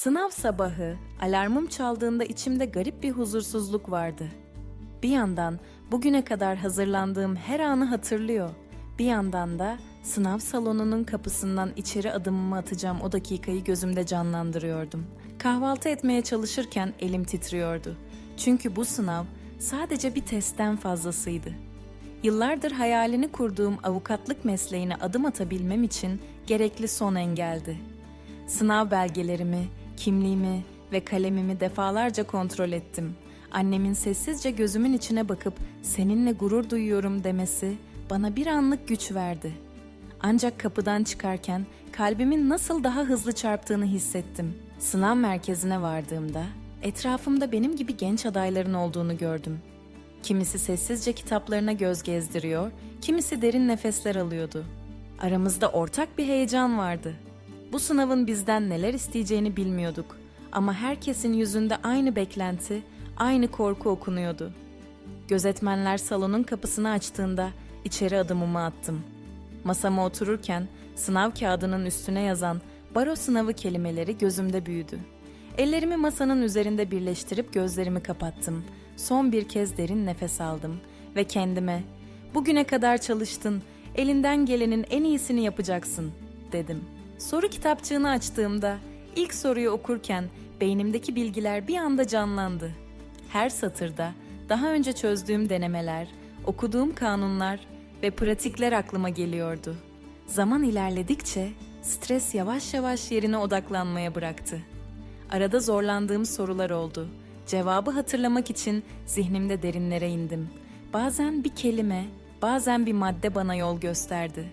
Sınav sabahı alarmım çaldığında içimde garip bir huzursuzluk vardı. Bir yandan bugüne kadar hazırlandığım her anı hatırlıyor. Bir yandan da sınav salonunun kapısından içeri adımımı atacağım o dakikayı gözümde canlandırıyordum. Kahvaltı etmeye çalışırken elim titriyordu. Çünkü bu sınav sadece bir testten fazlasıydı. Yıllardır hayalini kurduğum avukatlık mesleğine adım atabilmem için gerekli son engeldi. Sınav belgelerimi, kimliğimi ve kalemimi defalarca kontrol ettim. Annemin sessizce gözümün içine bakıp seninle gurur duyuyorum demesi bana bir anlık güç verdi. Ancak kapıdan çıkarken kalbimin nasıl daha hızlı çarptığını hissettim. Sınav merkezine vardığımda etrafımda benim gibi genç adayların olduğunu gördüm. Kimisi sessizce kitaplarına göz gezdiriyor, kimisi derin nefesler alıyordu. Aramızda ortak bir heyecan vardı. Bu sınavın bizden neler isteyeceğini bilmiyorduk ama herkesin yüzünde aynı beklenti, aynı korku okunuyordu. Gözetmenler salonun kapısını açtığında içeri adımımı attım. Masama otururken sınav kağıdının üstüne yazan baro sınavı kelimeleri gözümde büyüdü. Ellerimi masanın üzerinde birleştirip gözlerimi kapattım. Son bir kez derin nefes aldım ve kendime "Bugüne kadar çalıştın, elinden gelenin en iyisini yapacaksın." dedim. Soru kitapçığını açtığımda ilk soruyu okurken beynimdeki bilgiler bir anda canlandı. Her satırda daha önce çözdüğüm denemeler, okuduğum kanunlar ve pratikler aklıma geliyordu. Zaman ilerledikçe stres yavaş yavaş yerine odaklanmaya bıraktı. Arada zorlandığım sorular oldu. Cevabı hatırlamak için zihnimde derinlere indim. Bazen bir kelime, bazen bir madde bana yol gösterdi.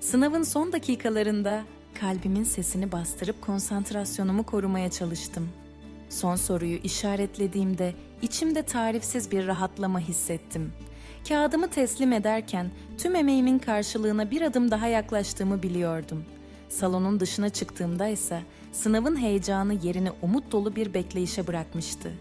Sınavın son dakikalarında kalbimin sesini bastırıp konsantrasyonumu korumaya çalıştım. Son soruyu işaretlediğimde içimde tarifsiz bir rahatlama hissettim. Kağıdımı teslim ederken tüm emeğimin karşılığına bir adım daha yaklaştığımı biliyordum. Salonun dışına çıktığımda ise sınavın heyecanı yerini umut dolu bir bekleyişe bırakmıştı.